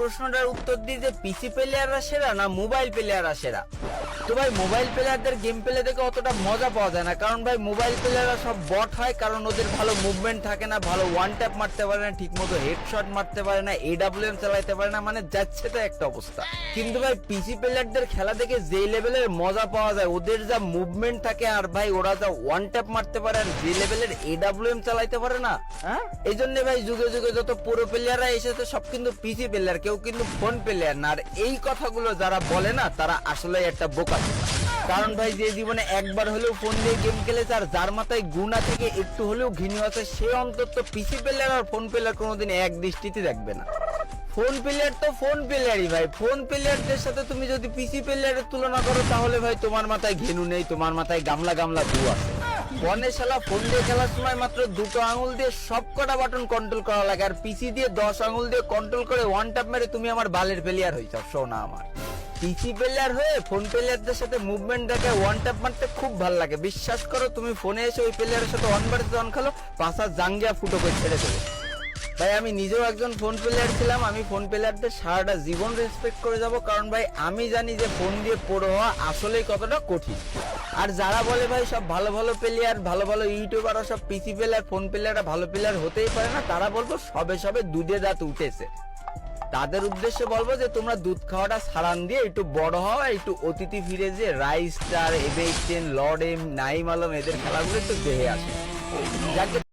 প্রশ্নটার উত্তর দিতে পিসি প্লেয়াররা সেরা না মোবাইল প্লেয়াররা সেরা? তো ভাই মোবাইল প্লেয়ারদের গেম প্লে দেখে অতটা মজা পাওয়া যায় না। কারণ ভাই মোবাইল প্লেয়াররা সব বট হয়, কারণ ওদের ভালো মুভমেন্ট থাকে না, ভালো ওয়ান ট্যাপ মারতে পারে না ঠিক মতো হেডশট মারতে পারে না এডাব্লিউএম চালাইতে পারে না মানে যাচ্ছে তো একটা অবস্থা। কিন্তু ভাই পিসি প্লেয়ারদের খেলা দেখে যে লেভেলের মজা পাওয়া যায়, ওদের যা মুভমেন্ট থাকে, আর ভাই, ওরা যা ওয়ান ট্যাপ মারতে পারে, আর যে লেভেলের এডাব্লিউএম চালাইতে পারে না হ্যাঁ? এই জন্য ভাই, যুগে যুগে যত পুরো প্লেয়াররা এসেছে, সব কিন্তু পিসি প্লেয়ার কেউ কিন্তু ফোন প্লেয়ার না। আর এই কথাগুলো যারা বলে না, তারা আসলে একটা বোকা। কারণ ভাই, যে জীবনে একবার হলেও ফোন দিয়ে গেম খেলেছে আর যার মাথায় গুণা থেকে একটু হলেও ঘিনি আছে, সে অন্তত পিসি প্লেয়ার আর ফোন প্লেয়ার কোনোদিন এক দৃষ্টিতে দেখবে না। ফোন প্লেয়ার তো ফোন প্লেয়ারই ভাই। ফোন প্লেয়ারদের সাথে তুমি যদি পিসি প্লেয়ারের তুলনা করো, তাহলে ভাই তোমার মাথায় ঘেনু নেই, তোমার মাথায় গামলা গামলা গু আছে। ফোনে ফোন দিয়ে খেলার সময় মাত্র দুটো আঙুল দিয়ে সব কটা বাটন কন্ট্রোল করা লাগে, আর পিসি দিয়ে দশ আঙুল দিয়ে কন্ট্রোল করে ওয়ান ট্যাপ মেরে তুমি আমার বালের প্লেয়ার হয়েছ শোনা আমার। পিসি প্লেয়ার হয়ে ফোন প্লেয়ারদের সাথে মুভমেন্ট দেখে ওয়ান ট্যাপ মারতে খুব ভালো লাগে। বিশ্বাস করো, তুমি ফোনে এসে ওই প্লেয়ারের সাথে অন বাড়িতে অন খেলো, পাশা জাঙ্গিয়া ফুটো করে ছেড়ে দেবে। ভাই, আমি নিজেও একজন ফোন প্লেয়ার ছিলাম, আমি ফোন প্লেয়ারদের সারাটা জীবন রেসপেক্ট করে যাব, কারণ ভাই, আমি জানি যে ফোন দিয়ে পড়ো হওয়া আসলেই কতটা কঠিন। আর যারা বলে ভাই, সব ভালো ভালো প্লেয়ার ভালো ভালো ইউটিউবাররা সব পিসি প্লেয়ার ফোন প্লেয়াররা ভালো প্লেয়ার হতেই পারে না, তারা বলব সবে সবে দুধে দাঁত উঠেছে। তাদের উদ্দেশ্যে বলব যে তোমরা দুধ খাওয়াটা সারান দিয়ে একটু বড় হওয়া একটু অতিথি ফিরে যে রাইস স্টার এবেকটেন লর্ড এম নাইম আলম, এদের খেলাগুলো একটু দেহে আসে। যাকে